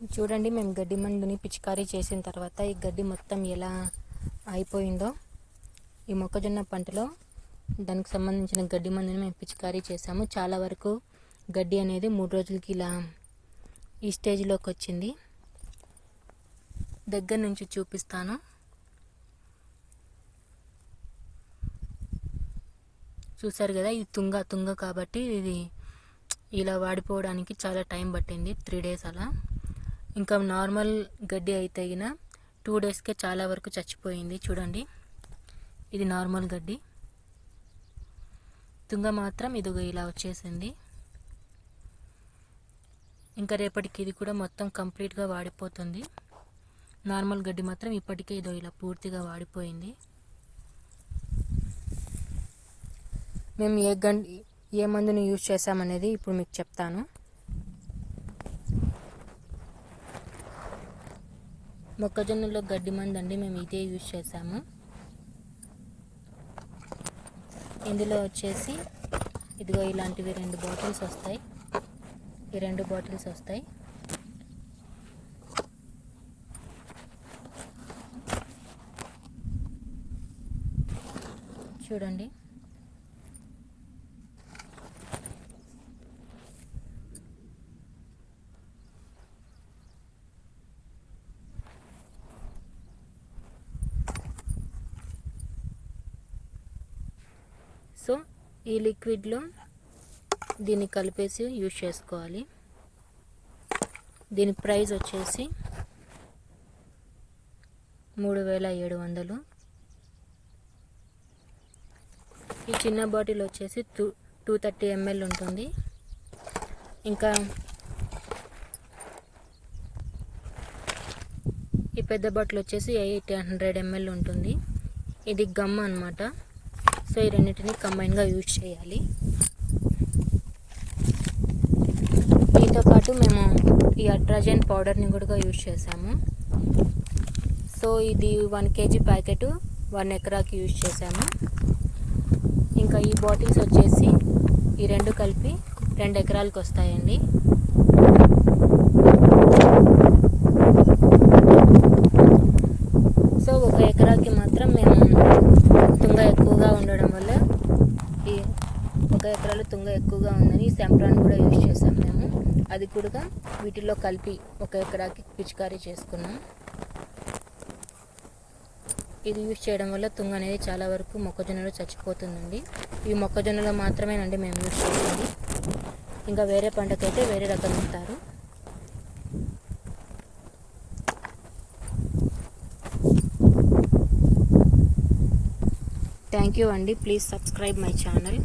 చూడండి మేము గడ్డి మందుని పిచికారీ చేసిన తర్వాత ఈ గడ్డి మొత్తం ఎలా అయిపోయిందో ఈ మొక్కజొన్న పంటలో దానికి సంబంధించిన గడ్డి మందుని మేము పిచికారీ చేసాము చాలా వరకు గడ్డి అనేది మూడు రోజులకి ఇలా ఈ స్టేజ్లోకి వచ్చింది. దగ్గర నుంచి చూపిస్తాను. చూసారు కదా ఇది తుంగ తుంగ కాబట్టి ఇది ఇలా వాడిపోవడానికి చాలా టైం పట్టింది త్రీ డేస్ అలా. ఇంకా నార్మల్ గడ్డి అయితే గిన టూ డేస్కే చాలా వరకు చచ్చిపోయింది. చూడండి. ఇది నార్మల్ గడ్డి. తుంగ మాత్రం ఇదిగో ఇలా వచ్చేసింది. ఇంకా రేపటికి ఇది కూడా మొత్తం కంప్లీట్గా వాడిపోతుంది. నార్మల్ గడ్డి మాత్రం ఇప్పటికే ఇదో ఇలా పూర్తిగా వాడిపోయింది. మేము ఏ గండి ఏ మందుని యూజ్ చేసామనేది ఇప్పుడు మీకు చెప్తాను. మొక్కజొన్నలో గడ్డి మందండి అండి మేము ఇదే యూజ్ చేసాము ఇందులో వచ్చేసి ఇదిగో ఇలాంటివి రెండు బాటిల్స్ వస్తాయి. ఈ రెండు బాటిల్స్ వస్తాయి. చూడండి. సో ఈ లిక్విడ్లో దీన్ని కలిపేసి యూజ్ చేసుకోవాలి. దీని ప్రైస్ వచ్చేసి మూడు వేల ఏడు వందలు. ఈ చిన్న బాటిల్ వచ్చేసి టూ టూ థర్టీ ఎంఎల్ ఉంటుంది. ఇంకా ఈ పెద్ద బాటిల్ వచ్చేసి ఎయిట్ హండ్రెడ్ ఎంఎల్ ఉంటుంది. ఇది గమ్ అనమాట సో ఈ రెండింటిని కంబైన్గా యూజ్ చేయాలి. దీంతో పాటు మేము ఈ అట్రాజెంట్ పౌడర్ని కూడా యూజ్ చేసాము. సో ఇది వన్ కేజీ ప్యాకెట్ వన్ ఎకరాకి యూజ్ చేసాము. ఇంకా ఈ బాటిల్స్ వచ్చేసి ఈ రెండు కలిపి రెండు ఎకరాలకు వస్తాయండి సో ఒక ఎకరాకి మాత్రం మేము తుంగ ఎక్కువగా ఉండడం వల్ల ఈ ఒక ఎకరాలు తుంగ ఎక్కువగా ఉందని సెంప్రాన్ కూడా యూజ్ చేసాం మేము. అది కూడా వీటిలో కలిపి ఒక ఎకరాకి పిచికారీ చేసుకున్నాం. ఇది యూజ్ చేయడం వల్ల తుంగ అనేది చాలా వరకు మొక్కజొన్నలో చచ్చిపోతుందండి. ఈ మొక్కజొన్నలో మాత్రమేనండి మేము యూజ్ చేసేది. ఇంకా వేరే పంటకైతే వేరే రకం ఇస్తారు థ్యాంక్ యూ అండి. Please subscribe my channel